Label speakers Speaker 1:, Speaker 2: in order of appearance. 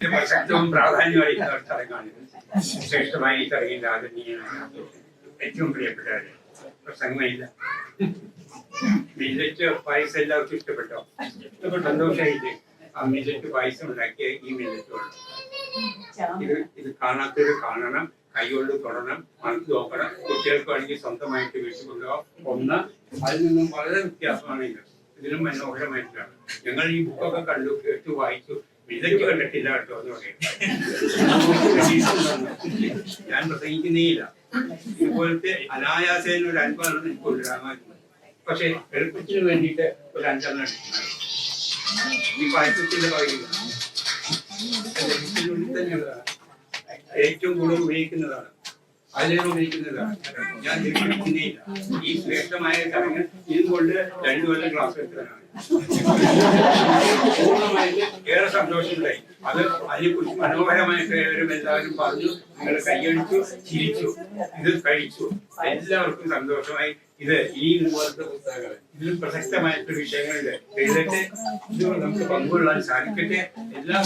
Speaker 1: പ്രസക്തവും ഒരു ചടങ്ങാണ് ശ്രേഷ്ഠമായ ഈ ചടങ്ങിന്റെ ആദരണീയമായ ഏറ്റവും പ്രിയപ്പെട്ടവര് പ്രസംഗമില്ല മില്ലറ്റ് പായസം എല്ലാവർക്കും ഇഷ്ടപ്പെട്ടോ? സന്തോഷമായിട്ട് ആ മില്ലറ്റ് പായസം ഉണ്ടാക്കിയ ഈ മില്ലറ്റ് ഇത് ഇത് കാണാത്തവര് കാണണം കൈകൊണ്ട് തൊടണം മനസ്സ് നോക്കണം. കുട്ടികൾക്ക് വേണമെങ്കിൽ സ്വന്തമായിട്ട് വീട്ടിൽ ഒന്ന് അതിൽ നിന്നും വളരെ വ്യത്യാസമാണ് ഇത്. ഇതിലും മനോഹരമായിട്ടാണ്. ഞങ്ങൾ ഈ ബുക്കൊക്കെ കണ്ടു കേട്ടു വായിച്ചു. വിലക്ക് കണ്ടിട്ടില്ല കേട്ടോ എന്ന് പറയും. ഞാൻ പ്രസംഗിക്കുന്നേയില്ല. ഇതുപോലത്തെ അനായാസേന ഒരു അൻപതെണ്ണം എനിക്ക് കൊണ്ടുവരാമായിരുന്നു പക്ഷെ എളുപ്പത്തിന് വേണ്ടിയിട്ട് ഒരു അഞ്ചെണ്ണം എടുക്കുന്നത് ഈ പായസത്തിന്റെ പറയുക ഏറ്റവും കൂടുതൽ ഉപയോഗിക്കുന്നതാണ്. അതിലേറെ ഉപയോഗിക്കുന്നതാണ്. ഞാൻ ഉപയോഗിക്കുന്നേയില്ല. ഈ ശ്രേഷ്ഠമായ ചടങ്ങ് ഇതുകൊണ്ട് രണ്ടു കൊല്ലം ക്ലാസ് ഏറെ സന്തോഷമുണ്ടായി. അത് അതിനെക്കുറിച്ച് മനോഹരമായിട്ട് ഏവരും എല്ലാവരും പറഞ്ഞു. നിങ്ങൾ കൈയടിച്ചു ചിരിച്ചു ഇത് കഴിച്ചു. എല്ലാവർക്കും സന്തോഷമായി. ഇത് ഈ ഇതുപോലത്തെ പുസ്തകങ്ങൾ ഇതിലും പ്രസക്തമായിട്ടുള്ള വിഷയങ്ങളുണ്ട് എഴുതട്ടെ. ഇത് നമുക്ക് പങ്കുകൊള്ളാൻ സാധിക്കട്ടെ. എല്ലാം